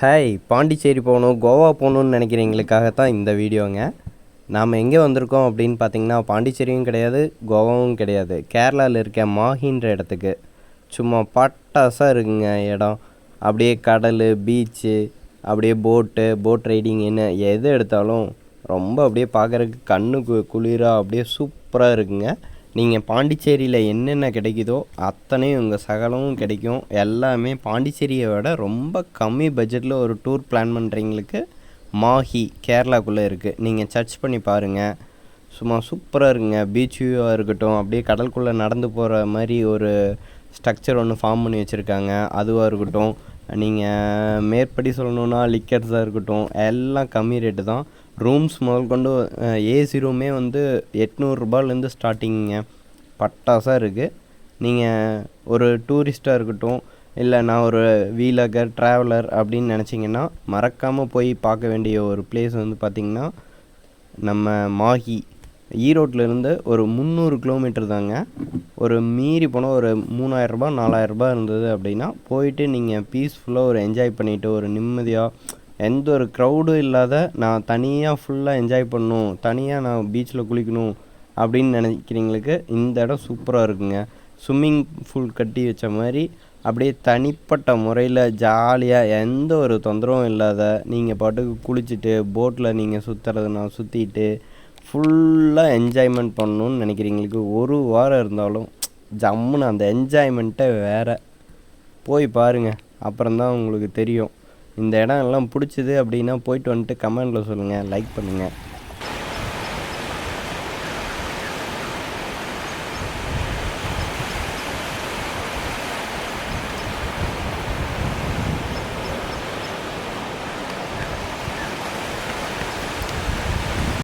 Hi Pondicherry போகணும் கோவா போகணுன்னு நினைக்கிறவங்களுக்காக தான் இந்த வீடியோங்க. நாம் எங்கே வந்திருக்கோம் அப்படின்னு பார்த்தீங்கன்னா பாண்டிச்சேரியும் கிடையாது கோவாவும் கிடையாது. கேரளாவில் இருக்க மாஹின்ற இடத்துக்கு. சும்மா பட்டாசாக இருக்குங்க இடம். அப்படியே கடல் பீச்சு அப்படியே போட்டு போட் ரைடிங் என்ன எது எடுத்தாலும் ரொம்ப அப்படியே பார்க்குறதுக்கு கண்ணுக்கு குளிராக அப்படியே சூப்பராக இருக்குங்க. நீங்கள் பாண்டிச்சேரியில் என்னென்ன கிடைக்குதோ அத்தனையும் உங்கள் சகலமும் கிடைக்கும். எல்லாமே பாண்டிச்சேரியை விட ரொம்ப கம்மி பட்ஜெட்டில் ஒரு டூர் பிளான் பண்ணுறவங்களுக்கு மாஹி கேரளாக்குள்ளே இருக்குது நீங்கள் சர்ச் பண்ணி பாருங்கள் சும்மா சூப்பராக இருக்குங்க. பீச் வியூவாக இருக்கட்டும். அப்படியே கடலுக்குள்ளே நடந்து போகிற மாதிரி ஒரு ஸ்ட்ரக்சர் ஒன்று ஃபார்ம் பண்ணி வச்சுருக்காங்க. அதுவாக இருக்கட்டும். நீங்கள் மேற்படி சொல்லணுன்னா லிக்கர்ஸாக இருக்கட்டும். எல்லாம் கம்மி ரேட்டு தான். ரூம்ஸ் முதல் கொண்டு ஏசி ரூமே வந்து எட்நூறுரூபாலேருந்து ஸ்டார்டிங்க பட்டாசாக இருக்குது நீங்கள் ஒரு டூரிஸ்ட்டாக இருக்கட்டும் இல்லை நான் ஒரு வீலகர் ட்ராவலர் அப்படின்னு நினச்சிங்கன்னா மறக்காமல் போய் பார்க்க வேண்டிய ஒரு பிளேஸ் வந்து பார்த்திங்கன்னா நம்ம மாஹி. ஈரோட்டிலேருந்து ஒரு முந்நூறு கிலோமீட்டர் தாங்க. ஒரு மீறி போனால் ஒரு மூணாயிரரூபா நாலாயிரரூபா இருந்தது அப்படின்னா போயிட்டு நீங்கள் பீஸ்ஃபுல்லாக ஒரு என்ஜாய் பண்ணிவிட்டு ஒரு நிம்மதியாக எந்த ஒரு க்ரௌடும் இல்லாத நான் தனியாக ஃபுல்லாக என்ஜாய் பண்ணணும் தனியாக நான் பீச்சில் குளிக்கணும் அப்படின்னு நினைக்கிறவங்களுக்கு இந்த இடம் சூப்பராக இருக்குங்க. ஸ்விம்மிங் ஃபூல் கட்டி வச்ச மாதிரி அப்படியே தனிப்பட்ட முறையில் ஜாலியாக எந்த ஒரு தொந்தரவும் இல்லாத நீங்கள் பாட்டுக்கு குளிச்சுட்டு போட்டில் நீங்கள் சுற்றுறதுனா சுற்றிட்டு ஃபுல்லாக என்ஜாய்மெண்ட் பண்ணணுன்னு நினைக்கிறீங்களுக்கு ஒரு வாரம் இருந்தாலும் ஜம்முன்னு அந்த என்ஜாய்மெண்ட்டை வேறு. போய் பாருங்கள் அப்புறம்தான் உங்களுக்கு தெரியும். இந்த இடம் எல்லாம் பிடிச்சிது அப்படின்னா போயிட்டு வந்துட்டு கமெண்டில் சொல்லுங்கள் லைக் பண்ணுங்கள்